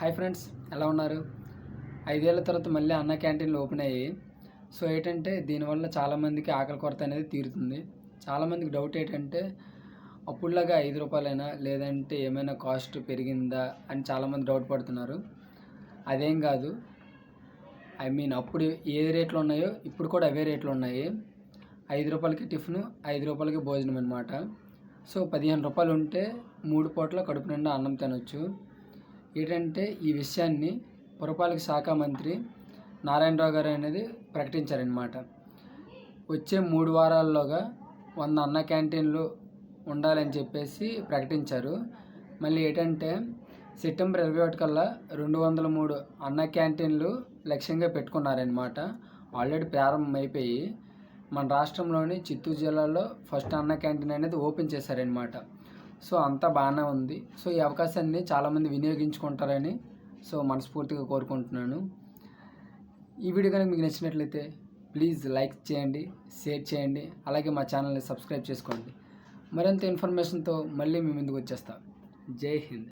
Hi friends ఎలా ఉన్నారు? ఐదేళ్ళ తర్వాత మళ్ళీ అన్న క్యాంటీన్లు ఓపెన్ అయ్యాయి. సో ఏంటంటే దీనివల్ల చాలామందికి ఆకలి కొరత అనేది తీరుతుంది. చాలామందికి డౌట్ ఏంటంటే అప్పుడులాగా ఐదు రూపాయలైనా లేదంటే ఏమైనా కాస్ట్ పెరిగిందా అని చాలామంది డౌట్ పడుతున్నారు. అదేం కాదు. ఐ మీన్ అప్పుడు ఏ రేట్లు ఉన్నాయో ఇప్పుడు కూడా అవే రేట్లు ఉన్నాయి. ఐదు రూపాయలకి టిఫిన్ ఐదు రూపాయలకి భోజనం అనమాట సో పదిహేను రూపాయలు ఉంటే మూడు పూట్ల కడుపు నిండా అన్నం తినొచ్చు. ఏంటంటే ఈ విషయాన్ని పురపాలక శాఖ మంత్రి నారాయణరావు గారు అనేది ప్రకటించారనమాట వచ్చే మూడు వారాల్లోగా వంద అన్న క్యాంటీన్లు ఉండాలని చెప్పేసి ప్రకటించారు. మళ్ళీ ఏంటంటే సెప్టెంబర్ ఇరవై ఒకటి కల్లా రెండు వందల మూడు అన్న క్యాంటీన్లు లక్ష్యంగా పెట్టుకున్నారనమాట ఆల్రెడీ ప్రారంభం అయిపోయి మన రాష్ట్రంలోని చిత్తూరు జిల్లాలో ఫస్ట్ అన్న క్యాంటీన్ అనేది ఓపెన్ చేశారనమాట సో అంతా బాగానే ఉంది. సో ఈ అవకాశాన్ని చాలామంది వినియోగించుకుంటారని సో మనస్ఫూర్తిగా కోరుకుంటున్నాను. ఈ వీడియో కనుక మీకు నచ్చినట్లయితే ప్లీజ్ లైక్ చేయండి షేర్ చేయండి అలాగే మా ఛానల్ని సబ్స్క్రైబ్ చేసుకోండి. మరింత ఇన్ఫర్మేషన్తో మళ్ళీ మీ ముందుకు వచ్చేస్తాం. జై హింద్.